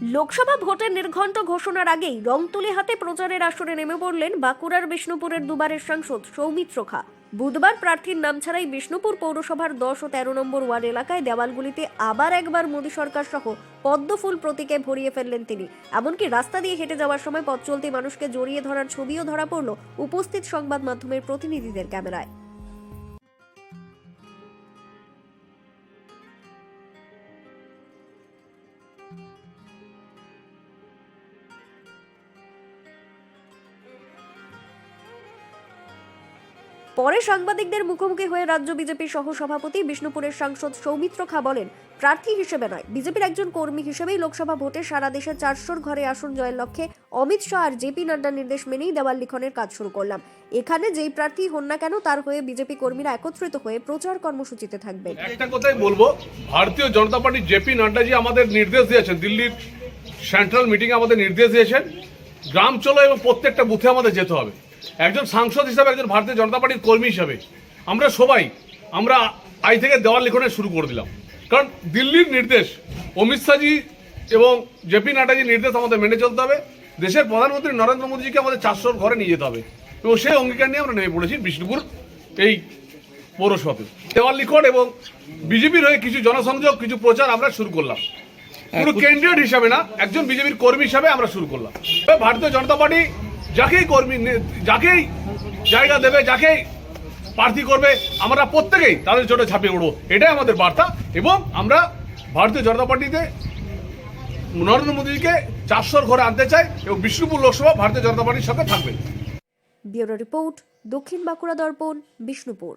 লোকসভা ভোটের নির্ঘণ্ট ঘোষণার আগেই রংতুলি হাতে প্রচারের আসরে নেমে পড়লেন বাঁকুড়ার বিষ্ণুপুরের দুবারের সাংসদ সৌমিত্র খা। বুধবার প্রার্থীর নাম ছাড়াই বিষ্ণুপুর পৌরসভার দশ ও তেরো নম্বর ওয়ার্ড এলাকায় দেওয়ালগুলিতে আবার একবার মোদী সরকার সহ পদ্মফুল প্রতীকে ভরিয়ে ফেললেন তিনি। এমনকি রাস্তা দিয়ে হেঁটে যাওয়ার সময় পথ চলতি মানুষকে জড়িয়ে ধরার ছবিও ধরা পড়ল উপস্থিত সংবাদ মাধ্যমের প্রতিনিধিদের ক্যামেরায়। পরে সাংবাদিকদের মুখোমুখি হয়ে রাজ্য বিজেপির সহসভাপতি বিষ্ণুপুরের সাংসদ সৌমিত্র খা বলেন, প্রার্থী হিসেবে নয়, বিজেপির একজন কর্মী হিসেবেই লোকসভা ভোটে সারা দেশে চারশোর ঘরে আসন জয়ের লক্ষ্যে অমিত শাহ আর জেপি নাড্ডার নির্দেশ মেনেই দেওয়াল লিখনের কাজ শুরু করলাম। এখানে যেই প্রার্থী হন না কেন, তার হয়ে বিজেপি কর্মীরা একত্রিত হয়ে প্রচার কর্মসূচিতে থাকবেন। একটা কথাই বলব, ভারতীয় জনতা পার্টি জেপি নাড্ডাজি আমাদের নির্দেশ দিয়েছেন, দিল্লির সেন্ট্রাল মিটিংয়ে আমাদের নির্দেশ দিয়েছেন, গ্রাম চলো এবং প্রত্যেকটা বুথে আমাদের যেতে হবে। একজন সাংসদ হিসাবে একজন ভারতীয় জনতা পার্টির কর্মী হিসাবে। আমরা সবাই আমরা আই থেকে দেওয়াল লিখনে শুরু করে দিলাম। কারণ দিল্লির নির্দেশ অমিত শাহজি এবং জেপি নাড্ডাজির নির্দেশ আমাদের মেনে চলতে হবে। দেশের প্রধানমন্ত্রী নরেন্দ্র মোদীজিকে আমাদের চারশোর ঘরে নিয়ে যেতে হবে। এবং সেই অঙ্গীকার নিয়ে আমরা নেমে পড়েছি বিষ্ণুপুর এই পৌরসভাতে। দেওয়াল লিখন এবং বিজেপির হয়ে কিছু জনসংযোগ কিছু প্রচার আমরা শুরু করলাম। পুরো ক্যান্ডিডেট হিসাবে না একজন বিজেপির কর্মী হিসাবে আমরা শুরু করলাম। ভারতীয় জনতা পার্টি যাকেই কর্মী যাকেই জায়গা দেবে, যাকেই প্রার্থী করবে, আমরা প্রত্যেকেই তাদের জন্য ঝাঁপিয়ে উঠবো এটাই আমাদের বার্তা। এবং আমরা ভারতীয় জনতা পার্টিতে নরেন্দ্র মোদীকে চারশোর ঘরে আনতে চাই এবং বিষ্ণুপুর লোকসভা ভারতীয় জনতা পার্টির সাথে থাকবে। ব্যুরো রিপোর্ট দক্ষিণ বাঁকুড়া দর্পণ, বিষ্ণুপুর।